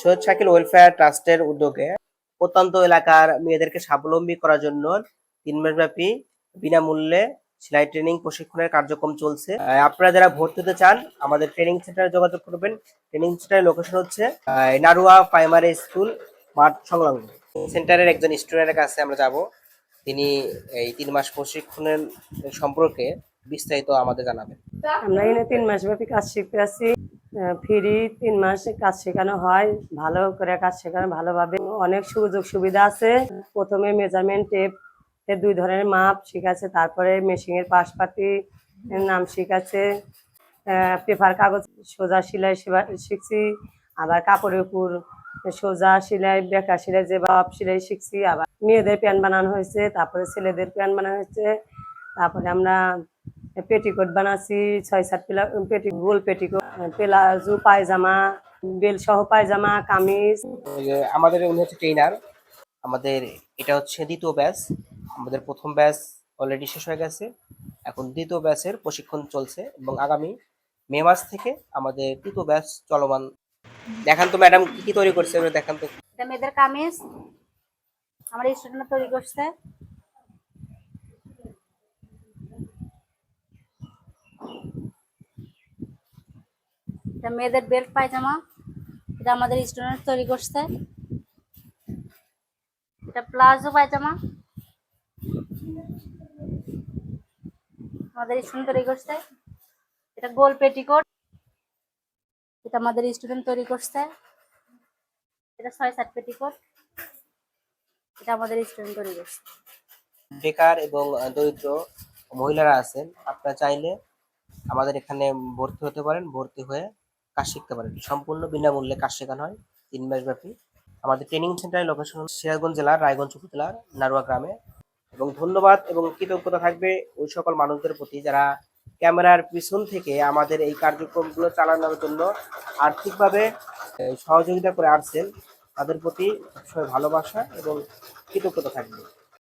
Syed Shakil welfare ট্রাস্টের উদ্যোগে প্রত্যন্ত এলাকার মেয়েদেরকে স্বাবলম্বী করার জন্য তিন মাসব্যাপী বিনামূল্যে সেলাই ট্রেনিং প্রশিক্ষণের কার্যক্রম চলছে। আপনারা যারা ভর্তি হতে চান, আমাদের ট্রেনিং সেন্টারে যোগাযোগ করবেন। ট্রেনিং সেন্টারের লোকেশন হচ্ছে নারুয়া প্রাইমারি স্কুল, মাঠ সংলগ্ন। সেন্টারের একজন স্টুডেন্টের কাছে আমরা যাব। তিনি এই তিন মাস প্রশিক্ষণের সম্পর্কে বিস্তারিত আমাদের জানাবেন। আমরা এখানে তিন মাস ব্যাপী কাজ শিখতে আসছি। ফ্রি তিন মাস কাজ শেখানো হয়, ভালো করে কাজ শেখানো ভালোভাবে। অনেক সুযোগ সুবিধা আছে। প্রথমে মেজারমেন্ট টেপ দুই ধরনের মাপ শিখাচ্ছে, তারপরে মেশিনের পাশপাতি নাম শিখাচ্ছে। পেপার কাগজ, সোজা সেলাই শিখছি, আবার কাপড়ের উপর সোজা সেলাই, বেকার সেলাই যে বাপ সেলাই শিখছি, আবার মেয়েদের প্যান্ট বানানো হয়েছে, তারপরে ছেলেদের প্যান্ট বানানো হয়েছে, তারপরে আমরা পেটিকোট বানাচ্ছি ছয় সাত পেলা পেটি গোল পেটিকোট। প্লাজো পায়জামা বেল সহ পায়জামা কামিজ। আমাদের উনি হচ্ছে ট্রেনার আমাদের এটা হচ্ছে দ্বিতীয় ব্যাচ আমাদের প্রথম ব্যাচ অলরেডি শেষ হয়ে গেছে। এখন দ্বিতীয় ব্যাচের প্রশিক্ষণ চলছে এবং আগামী মে মাস থেকে আমাদের তৃতীয় ব্যাচ চলমান। দেখান তো ম্যাডাম কি কি তৈরি করছে দেখান তো। এটা মেয়েদের কামিজ। আমার স্টুডেন্ট তৈরি করছে। এটা মেয়েদের বেল্ট পায়জামা। এটা আমাদের স্টুডেন্ট তৈরি করছে। এটা প্লাজো পায়জামা। আমাদের স্টুডেন্ট তৈরি করছে। এটা গোল পেটিকোট। এটা আমাদের স্টুডেন্ট তৈরি করছে। এটা ছয় সাত পেটিকোট। এটা আমাদের স্টুডেন্ট তৈরি করছে। বেকার এবং দরিদ্র মহিলারা আছেন। আপনারা চাইলে আমাদের এখানে ভর্তি হতে পারেন। ভর্তি হয়ে কাজ শিখতে পারেন। সম্পূর্ণ বিনামূল্যে কাজ শেখানো হয় তিন মাস ব্যাপী আমাদের ট্রেনিং সেন্টারের লোকেশন সিরাজগঞ্জ জেলার রায়গঞ্জ উপজেলার নারুয়া গ্রামে। এবং ধন্যবাদ এবং কৃতজ্ঞতা থাকবে ওই সকল মানুষদের প্রতি যারা ক্যামেরার পিছন থেকে আমাদের এই কার্যক্রমগুলো চালানোর জন্য আর্থিকভাবে সহযোগিতা করে আসছেন। তাদের প্রতি সবাই ভালোবাসা এবং কৃতজ্ঞতা থাকবে।